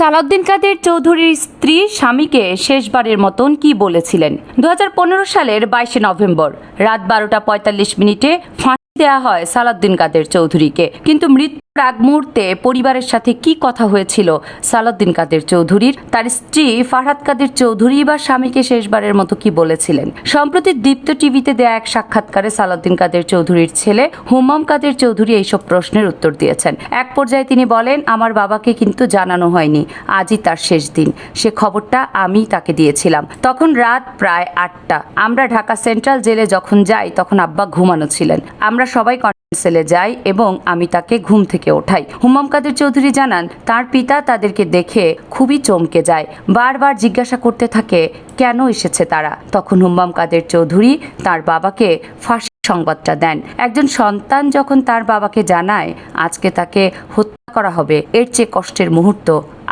সালাউদ্দিন কাদের চৌধুরীর স্ত্রী স্বামীকে শেষবারের মতন কি বলেছিলেন? দু হাজার পনেরো সালের বাইশে নভেম্বর, রাত বারোটা পঁয়তাল্লিশ মিনিটে ফাঁসি দেওয়া হয় সালাউদ্দিন কাদের চৌধুরীকে। কিন্তু মৃত্যুর আগ মুহূর্তে পরিবারের সাথে কি কথা হয়েছিল? সালাউদ্দিন কাদের চৌধুরীর, তার স্ত্রী ফারহাদ কাদের চৌধুরী বা স্বামীকে শেষবারের মতো কি বলেছিলেন? সম্প্রতি দীপ্ত টিভিতে দেয়া এক সাক্ষাৎকারে সালাউদ্দিন কাদের চৌধুরীর ছেলে হুমাম কাদের চৌধুরী এইসব প্রশ্নের উত্তর দিয়েছেন। এক পর্যায়ে তিনি বলেন, আমার বাবাকে কিন্তু জানানো হয়নি, আজই তার শেষ দিন। সে খবরটা আমি তাকে দিয়েছিলাম। তখন রাত প্রায় আটটা। আমরা ঢাকা সেন্ট্রাল জেলে যখন যাই, তখন আব্বা ঘুমানো ছিলেন। আমরা সবাই সেলে যাই এবং আমি তাকে ঘুম থেকে ওঠাই হুমাম কাদের চৌধুরী জানান, তার পিতা তাদেরকে দেখে খুবই চমকে যায়। বারবার জিজ্ঞাসা করতে থাকে, কেন এসেছে তারা? তখন হুম্মাম কাদের চৌধুরী তার বাবাকে ফাঁসি সংবাদটা দেন। একজন সন্তান যখন তার বাবাকে জানায়, আজকে তাকে হত্যা করা হবে, এর চেয়ে কষ্টের মুহূর্ত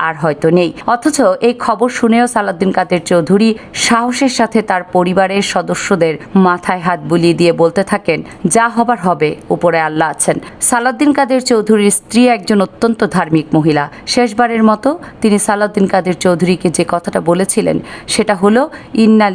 আর হয়তো নেই। অথচ এই খবর শুনেও সালাউদ্দিন কাদের চৌধুরী সাহসের সাথে তার পরিবারের সদস্যদের মাথায় হাত বুলিয়ে দিয়ে বলতে থাকেন, যা হবার হবে, উপরে আল্লাহ আছেন। সালাউদ্দিন কাদের চৌধুরীর স্ত্রী একজন অত্যন্ত ধার্মিক মহিলা। শেষবারের মতো তিনি সালাউদ্দিন কাদের চৌধুরীকে যে কথাটা বলেছিলেন, সেটা হলো, ইন্না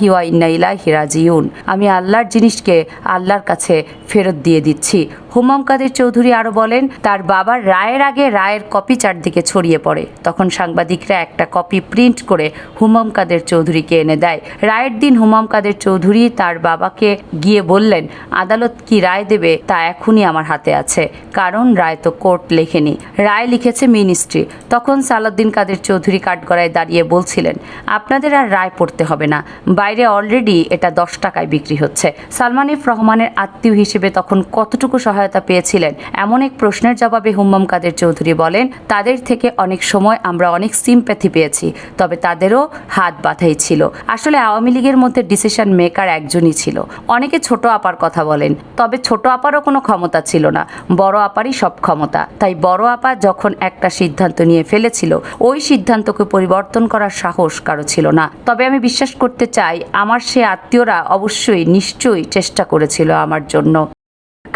হিওয়া ইন্না ইলাহি রাজিউন। আমি আল্লাহর জিনিসকে আল্লাহর কাছে ফেরত দিয়ে দিচ্ছি। হুমাম কাদের চৌধুরী আরও বলেন, তার বাবার রায়ের আগে রায়ের কপি চারদিকে ছড়িয়ে পড়ে। তখন সাংবাদিকরা একটা কপি প্রিন্ট করে হুমাম কাদের চৌধুরীকে এনে দেয়। রায়ের দিন হুমাম কাদের চৌধুরী তার বাবাকে গিয়ে বললেন, আদালত কি রায় দেবে তা এখনই আমার হাতে আছে। কারণ রায় তো কোর্ট লেখেনি। রায় লিখেছে মিনিস্ট্রি। তখন সালাউদ্দিন কাদের চৌধুরী কাঠগড়ায় দাঁড়িয়ে বলছিলেন, আপনাদের আর রায় পড়তে হবে না। বাইরে অলরেডি এটা দশ টাকায় বিক্রি হচ্ছে। সালমান রহমানের আত্মীয় হিসেবে তখন কতটুকু সহায়তা পেয়েছিলেন। এমন এক প্রশ্নের জবাবে হুম্মাম কাদের চৌধুরী বলেন, তাদের থেকে অনেক সময় আমরা অনেক সিম্প্যাথি পেয়েছি, তবে তাদেরও হাত বাঁধাই ছিল। আসলে আওয়ামী লীগের মধ্যে ডিসিশন মেকার একজনই ছিল। অনেকে ছোট আপার কথা বলেন, তবে ছোট আপারও কোনো ক্ষমতা ছিল না। বড় আপারই সব ক্ষমতা। তাই বড় আপা যখন একটা সিদ্ধান্ত নিয়ে ফেলেছিল, ওই সিদ্ধান্তকে পরিবর্তন করার সাহস কারও ছিল না। তবে আমি বিশ্বাস করতে চাই, আমার সে আত্মীয়রা অবশ্যই নিশ্চয়ই চেষ্টা করেছিল আমার জন্য।